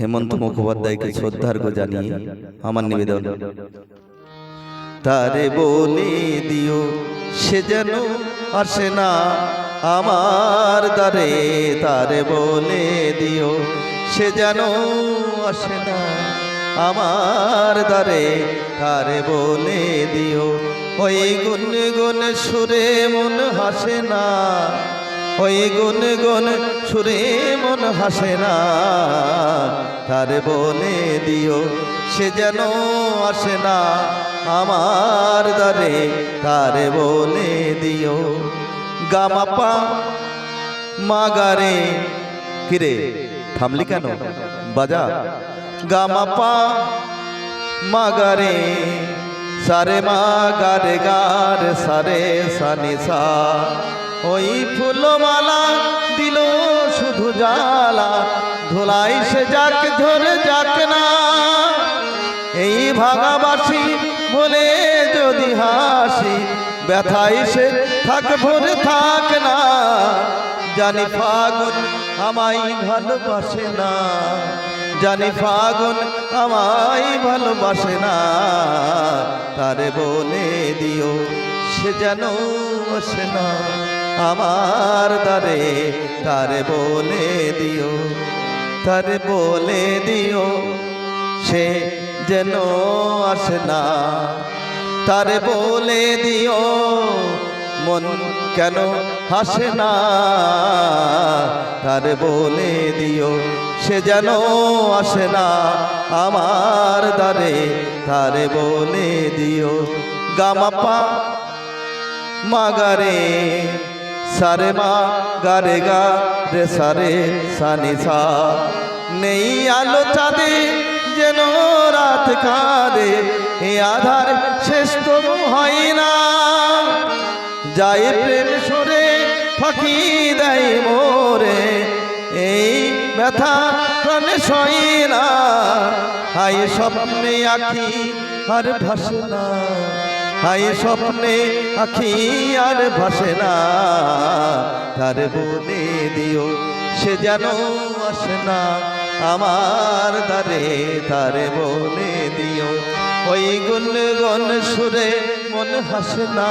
হেমন্ত মুখোপাধ্যায়কে শ্রদ্ধার্ঘ্য জানিয়ে আমার নিবেদন। তারে বলে দিও সে যেন আসে না আমার দ্বারে। তারে বলে দিও সে যেন আসে না আমার দ্বারে। তারে বলে দিও ওই গুন গুন সুরে মন হাসে না। ওই গুন গুন সুরে মন হাসে না। তারে বলে দিও, সে যেন আসে না। আমার দ্বারে তারে বলে দিও। গামাপা মাগারে কিরে থামলি কেন? বাজা। গামাপা মাগারে, সারে মাগারে গার সারে সানি সা ওই ফুলমালা দিল শুধু জালা ধুলাই সে যাক ধরে যাক না। এই ভাগাবাসি বলে যদি হাসি ব্যথাই সে থাক, ভরে থাক না। জানি ফাগুন আমায় ভালোবাসে না। জানি ফাগুন আমায় ভালোবাসে না। তারে বলে দিও, সে যেন আসে না। আমার দ্বারে, তারে বলে দিও, তারে বলে দিও, সে যেন আসে না। তারে বলে দিও, মন কেন হাসে না। তারে বলে দিও, সে যেন আসে না। আমার দ্বারে, তারে বলে দিও, গামাপা মাগারে। সারে মা গারে গা রে সারে সানি সা। নেই আলো চাঁদে যেন রাত কাঁদে, এ আধার শেষ তো হয় না। যায় প্রেম সরে ফাঁকি দেয় মোরে, এই ব্যথা প্রাণে সয় না। হাই স্বপ্নে আখি আর ভাসে হাই স্বপ্নে আখি আর ভাসে না। তার বলে দিও সে যেন আসে না। আমার দারে তার বলে দিও। ওই গুন গণ সুরে মন হাসে না।